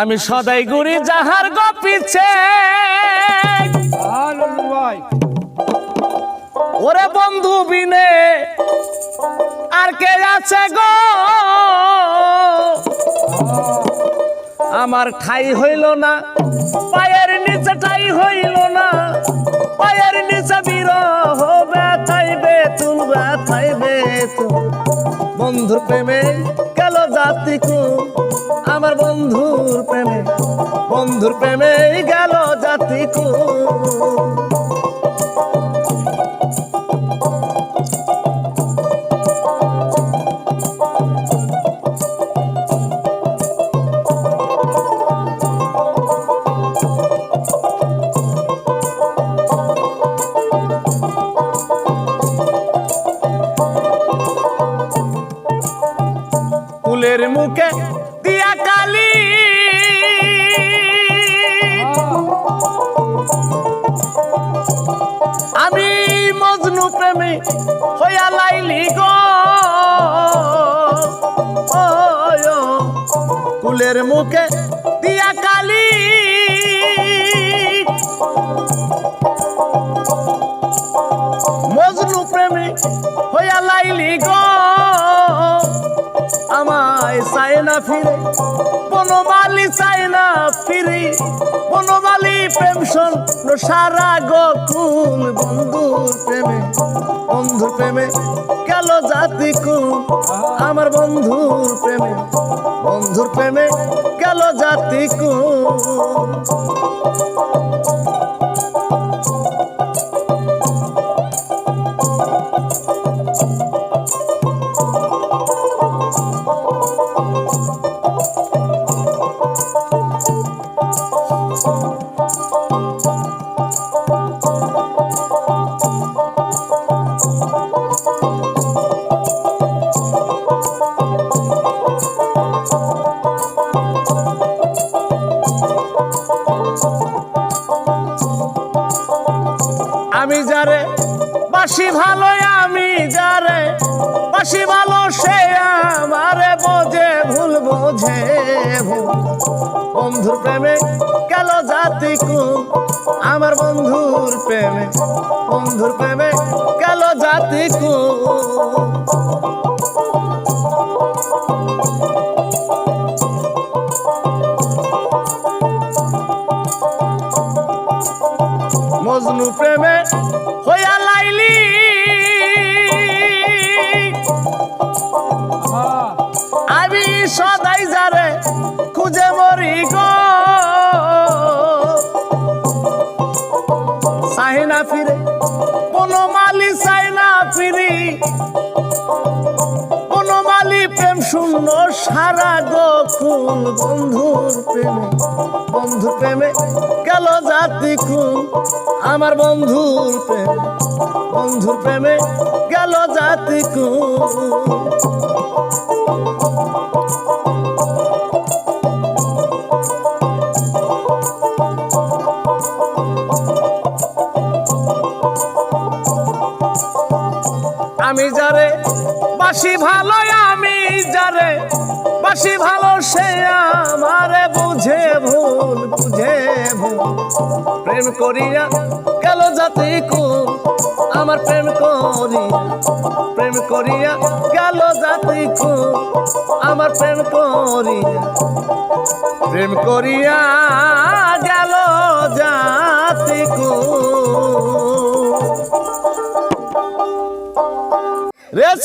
আমি সদাই গুড়ি যাহার গো পিছে আর লল্লু ভাই। ওরে বন্ধু বিনে আর কে আছে গো? আমার ঠাই হইল না পায়ের নিচে ঠাই হইল না। পায়ের নিচে বিরহ ব্যথাই বেতুল ব্যথাই বেতুল। বন্ধুর প্রেমে গেল জাতি কু আমার বন্ধুর প্রেমে বন্ধুর প্রেমে গেল জাতি কু কুলের মুখে দিয়া কালি হইয়া লাইলি গো। কুলের মুখে দিয়া কালি। মজনু প্রেমী হইয়া লাইলি গো। আমায় চায় না ফিরে, বনমালি চায় না ফিরি। বনমালি পেনশন সারা গকুল বন্ধুর প্রেমে। বন্ধুর প্রেমে গেল জাতি কুল আমার বন্ধুর প্রেমে বন্ধুর প্রেমে গেল জাতি বাসি ভালো আমি যারে, বাসি ভালো সে আমারে বোঝে, ভুল বোঝে বন্ধুর প্রেমে গেল জাতি কু আমার বন্ধুর প্রেমে। বন্ধুর প্রেমে গেল জাতি কু মজনু প্রেমে হইয়া সদাই যারে খুঁজে মরি গো। ফিরে, কোনো মালি চাই না ফিরি। কোনো মালি প্রেম শূন্য সারা গকুল বন্ধুর প্রেমে। বন্ধু প্রেমে গেল জাতি কুল আমার বন্ধুর প্রেমে। বন্ধুর প্রেমে গেল জাতি কুল আমি যারে বাসি ভালো, আমি যারে বাসি ভালো, সে আমারে বুঝে ভুল বুঝে ভুল। প্রেম করিয়া গেল জাতি কুল আমার প্রেম করিয়া প্রেম করিয়া গেল জাতি আমার প্রেম করিয়া প্রেম করিয়া গেল জাতি রে